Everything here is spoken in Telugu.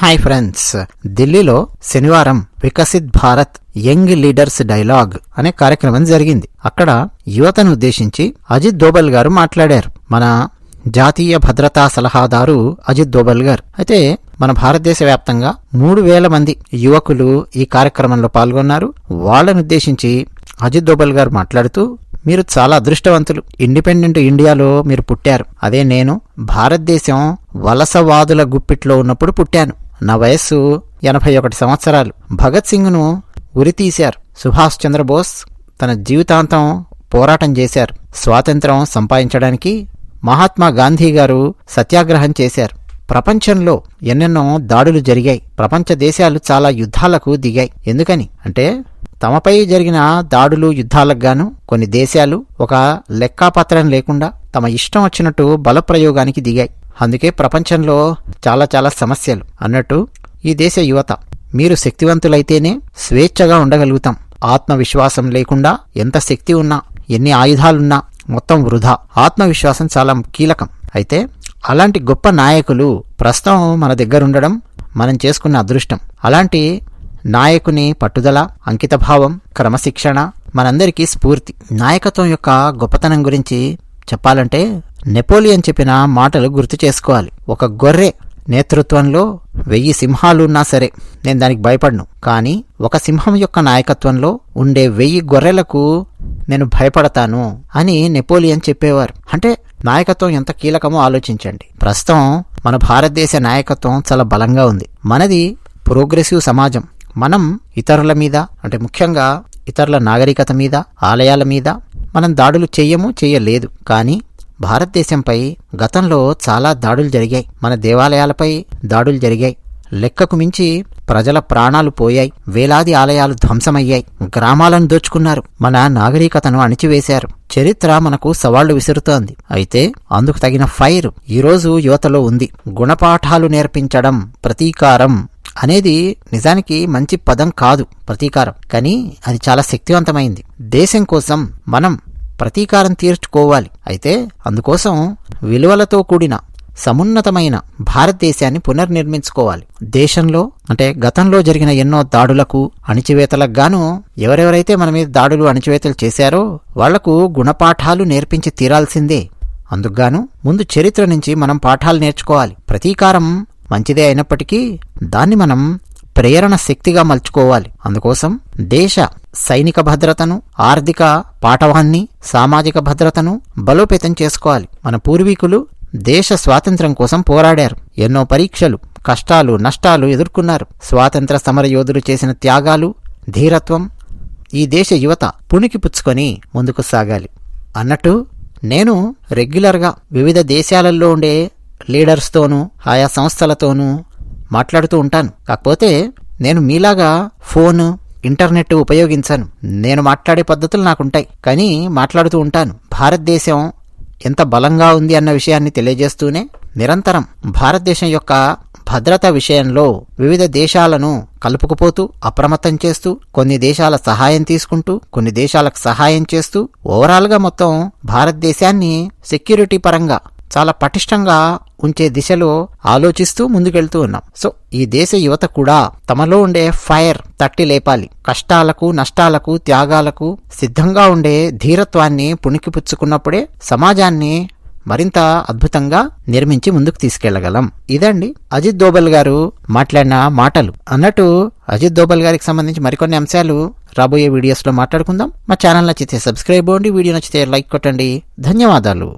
హాయ్ ఫ్రెండ్స్ ఢిల్లీలో శనివారం Viksit Bharat young leaders dialogue అనే కార్యక్రమం జరిగింది. అక్కడ యువతను ఉద్దేశించి అజిత్ దోబల్ గారు మాట్లాడారు. మన జాతీయ భద్రతా సలహాదారు అజిత్ దోబల్ గారు. అయితే మన భారతదేశ వ్యాప్తంగా మూడు వేల మంది యువకులు ఈ కార్యక్రమంలో పాల్గొన్నారు. వాళ్ళను ఉద్దేశించి అజిత్ దోబల్ గారు మాట్లాడుతూ మీరు చాలా అదృష్టవంతులు. ఇండిపెండెంట్ ఇండియాలో మీరు పుట్టారు. అదే నేను భారతదేశం వలసవాదుల గుప్పిట్లో ఉన్నప్పుడు పుట్టాను. నా వయస్సు ఎనభై ఒకటి సంవత్సరాలు. భగత్ సింగ్ను ఉరితీశారు. సుభాష్ చంద్రబోస్ తన జీవితాంతం పోరాటం చేశారు. స్వాతంత్రం సంపాదించడానికి మహాత్మా గాంధీ గారు సత్యాగ్రహం చేశారు. ప్రపంచంలో ఎన్నెన్నో దాడులు జరిగాయి. ప్రపంచ దేశాలు చాలా యుద్ధాలకు దిగాయి. ఎందుకని అంటే తమపై జరిగిన దాడులు యుద్ధాలకు గాను కొన్ని దేశాలు ఒక లెక్కాపత్రం లేకుండా తమ ఇష్టం వచ్చినట్టు బలప్రయోగానికి దిగాయి. అందుకే ప్రపంచంలో చాలా చాలా సమస్యలు. అన్నట్టు ఈ దేశ యువత. మీరు శక్తివంతులైతేనే స్వేచ్ఛగా ఉండగలుగుతాం. ఆత్మవిశ్వాసం లేకుండా ఎంత శక్తి ఉన్నా ఎన్ని ఆయుధాలున్నా మొత్తం వృధా. ఆత్మవిశ్వాసం చాలా కీలకం. అయితే అలాంటి గొప్ప నాయకులు ప్రస్తుతం మన దగ్గర ఉండడం మనం చేసుకున్న అదృష్టం. అలాంటి నాయకుని పట్టుదల అంకితభావం క్రమశిక్షణ మనందరికీ స్ఫూర్తి. నాయకత్వం యొక్క గొప్పతనం గురించి చెప్పాలంటే నెపోలియన్ చెప్పిన మాటలు గుర్తు చేసుకోవాలి. ఒక గొర్రె నేతృత్వంలో వెయ్యి సింహాలున్నా సరే నేను దానికి భయపడను. కానీ ఒక సింహం యొక్క నాయకత్వంలో ఉండే వెయ్యి గొర్రెలకు నేను భయపడతాను అని నెపోలియన్ చెప్పేవారు. అంటే నాయకత్వం ఎంత కీలకమో ఆలోచించండి. ప్రస్తుతం మన భారతదేశ నాయకత్వం చాలా బలంగా ఉంది. మనది ప్రోగ్రెసివ్ సమాజం. మనం ఇతరుల మీద అంటే ముఖ్యంగా ఇతరుల నాగరికత మీద ఆలయాల మీద మనం దాడులు చెయ్యము చేయలేదు. కానీ భారతదేశంపై గతంలో చాలా దాడులు జరిగాయి. మన దేవాలయాలపై దాడులు జరిగాయి. లెక్కకు మించి ప్రజల ప్రాణాలు పోయాయి. వేలాది ఆలయాలు ధ్వంసమయ్యాయి. గ్రామాలను దోచుకున్నారు. మన నాగరికతను అణిచివేశారు. చరిత్ర మనకు సవాళ్ళు విసురుతోంది. అయితే అందుకు తగిన ఫైర్ ఈరోజు యువతలో ఉంది. గుణపాఠాలు నేర్పించడం ప్రతీకారం అనేది నిజానికి మంచి పదం కాదు ప్రతీకారం. కానీ అది చాలా శక్తివంతమైంది. దేశం కోసం మనం ప్రతీకారం తీర్చుకోవాలి. అయితే అందుకోసం విలువలతో కూడిన సమున్నతమైన భారతదేశాన్ని పునర్నిర్మించుకోవాలి. దేశంలో అంటే గతంలో జరిగిన ఎన్నో దాడులకు అణిచివేతలకు గాను ఎవరెవరైతే మన మీద దాడులు అణిచివేతలు చేశారో వాళ్ళకు గుణపాఠాలు నేర్పించి తీరాల్సిందే. అందుకుగాను ముందు చరిత్ర నుంచి మనం పాఠాలు నేర్చుకోవాలి. ప్రతీకారం మంచిదే అయినప్పటికీ దాన్ని మనం ప్రేరణ శక్తిగా మలుచుకోవాలి. అందుకోసం దేశ సైనిక భద్రతను ఆర్థిక పాఠవాన్ని సామాజిక భద్రతను బలోపేతం చేసుకోవాలి. మన పూర్వీకులు దేశ స్వాతంత్ర్యం కోసం పోరాడారు. ఎన్నో పరీక్షలు కష్టాలు నష్టాలు ఎదుర్కొన్నారు. స్వాతంత్ర సమర యోధులు చేసిన త్యాగాలు ధీరత్వం ఈ దేశ యువత పుణికి పుచ్చుకొని ముందుకు సాగాలి. అన్నట్టు నేను రెగ్యులర్గా వివిధ దేశాలలో ఉండే లీడర్స్తోనూ ఆయా సంస్థలతోనూ మాట్లాడుతూ ఉంటాను. కాకపోతే నేను మీలాగా ఫోను ఇంటర్నెట్ ఉపయోగించను. నేను మాట్లాడే పద్ధతులు నాకుంటాయి. కానీ మాట్లాడుతూ ఉంటాను. భారతదేశం ఎంత బలంగా ఉంది అన్న విషయాన్ని తెలియజేస్తూనే నిరంతరం భారతదేశం యొక్క భద్రత విషయంలో వివిధ దేశాలను కలుపుకుపోతూ అప్రమత్తం చేస్తూ కొన్ని దేశాల సహాయం తీసుకుంటూ కొన్ని దేశాలకు సహాయం చేస్తూ ఓవరాల్గా మొత్తం భారతదేశాన్ని సెక్యూరిటీ పరంగా చాలా పటిష్టంగా ఉంచే దిశలో ఆలోచిస్తూ ముందుకెళ్తూ ఉన్నాం. సో ఈ దేశ యువత కూడా తమలో ఉండే ఫైర్ తట్టి లేపాలి. కష్టాలకు నష్టాలకు త్యాగాలకు సిద్ధంగా ఉండే ధీరత్వాన్ని పుణికిపుచ్చుకున్నప్పుడే సమాజాన్ని మరింత అద్భుతంగా నిర్మించి ముందుకు తీసుకెళ్ళగలం. ఇదండి అజిత్ దోబల్ గారు మాట్లాడిన మాటలు. అన్నట్టు అజిత్ దోబల్ గారికి సంబంధించి మరికొన్ని అంశాలు రాబోయే వీడియోస్లో మాట్లాడుకుందాం. మా ఛానల్ నచ్చితే సబ్స్క్రైబ్ అవ్వండి. వీడియో నచ్చితే లైక్ కొట్టండి. ధన్యవాదాలు.